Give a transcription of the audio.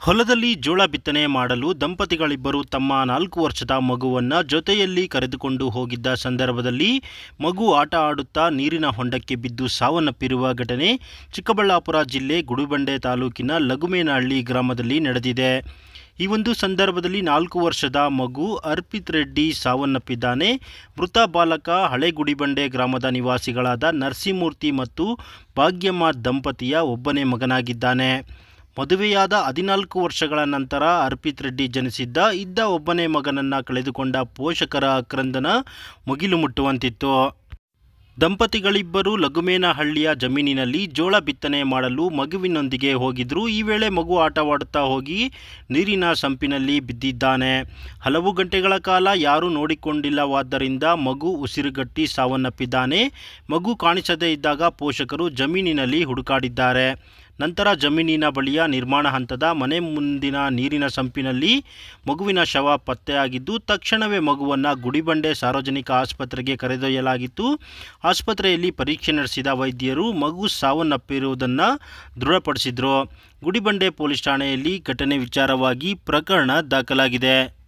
ಹೊಲದಲ್ಲಿ ಜೋಳ ಬಿತ್ತನೆ ಮಾಡಲು ದಂಪತಿಗಳಿಬ್ಬರು ತಮ್ಮ ನಾಲ್ಕು ವರ್ಷದ ಮಗುವನ್ನು ಜೊತೆಯಲ್ಲಿ ಕರೆದುಕೊಂಡು ಹೋಗಿದ್ದ ಸಂದರ್ಭದಲ್ಲಿ ಮಗು ಆಟ ಆಡುತ್ತಾ ನೀರಿನ ಹೊಂಡಕ್ಕೆ ಬಿದ್ದು ಸಾವನ್ನಪ್ಪಿರುವ ಘಟನೆ ಚಿಕ್ಕಬಳ್ಳಾಪುರ ಜಿಲ್ಲೆ ಗುಡಿಬಂಡೆ ತಾಲೂಕಿನ ಲಗುಮೇನಹಳ್ಳಿ ಗ್ರಾಮದಲ್ಲಿ ನಡೆದಿದೆ. ಈ ಒಂದು ಸಂದರ್ಭದಲ್ಲಿ ನಾಲ್ಕು ವರ್ಷದ ಮಗು ಅರ್ಪಿತ್ ರೆಡ್ಡಿ ಸಾವನ್ನಪ್ಪಿದ್ದಾನೆ. ಮೃತ ಬಾಲಕ ಹಳೆಗುಡಿಬಂಡೆ ಗ್ರಾಮದ ನಿವಾಸಿಗಳಾದ ನರಸಿಂಹಮೂರ್ತಿ ಮತ್ತು ಭಾಗ್ಯಮ್ಮ ದಂಪತಿಯ ಒಬ್ಬನೇ ಮಗನಾಗಿದ್ದಾನೆ. ಮದುವೆಯಾದ ಹದಿನಾಲ್ಕು ವರ್ಷಗಳ ನಂತರ ಅರ್ಪಿತ್ ರೆಡ್ಡಿ ಜನಿಸಿದ್ದ, ಇದ್ದ ಒಬ್ಬನೇ ಮಗನನ್ನು ಕಳೆದುಕೊಂಡ ಪೋಷಕರ ಕ್ರಂದನ ಮುಗಿಲು ಮುಟ್ಟುವಂತಿತ್ತು. ದಂಪತಿಗಳಿಬ್ಬರು ಲಘುಮೇನಹಳ್ಳಿಯ ಜಮೀನಿನಲ್ಲಿ ಜೋಳ ಬಿತ್ತನೆ ಮಾಡಲು ಮಗುವಿನೊಂದಿಗೆ ಹೋಗಿದ್ರು. ಈ ವೇಳೆ ಮಗು ಆಟವಾಡುತ್ತಾ ಹೋಗಿ ನೀರಿನ ಸಂಪಿನಲ್ಲಿ ಬಿದ್ದಿದ್ದಾನೆ. ಹಲವು ಗಂಟೆಗಳ ಕಾಲ ಯಾರೂ ನೋಡಿಕೊಂಡಿಲ್ಲವಾದ್ದರಿಂದ ಮಗು ಉಸಿರುಗಟ್ಟಿ ಸಾವನ್ನಪ್ಪಿದ್ದಾನೆ. ಮಗು ಕಾಣಿಸದೇ ಇದ್ದಾಗ ಪೋಷಕರು ಜಮೀನಿನಲ್ಲಿ ಹುಡುಕಾಡಿದ್ದಾರೆ. ನಂತರ ಜಮೀನಿನ ಬಳಿಯ ನಿರ್ಮಾಣ ಹಂತದ ಮನೆ ಮುಂದಿನ ನೀರಿನ ಸಂಪಿನಲ್ಲಿ ಮಗುವಿನ ಶವ ಪತ್ತೆಯಾಗಿದ್ದು, ತಕ್ಷಣವೇ ಮಗುವನ್ನು ಗುಡಿಬಂಡೆ ಸಾರ್ವಜನಿಕ ಆಸ್ಪತ್ರೆಗೆ ಕರೆದೊಯ್ಯಲಾಗಿತ್ತು. ಆಸ್ಪತ್ರೆಯಲ್ಲಿ ಪರೀಕ್ಷೆ ನಡೆಸಿದ ವೈದ್ಯರು ಮಗು ಸಾವನ್ನಪ್ಪಿರುವುದನ್ನು ದೃಢಪಡಿಸಿದರು. ಗುಡಿಬಂಡೆ ಪೊಲೀಸ್ ಠಾಣೆಯಲ್ಲಿ ಘಟನೆ ವಿಚಾರವಾಗಿ ಪ್ರಕರಣ ದಾಖಲಾಗಿದೆ.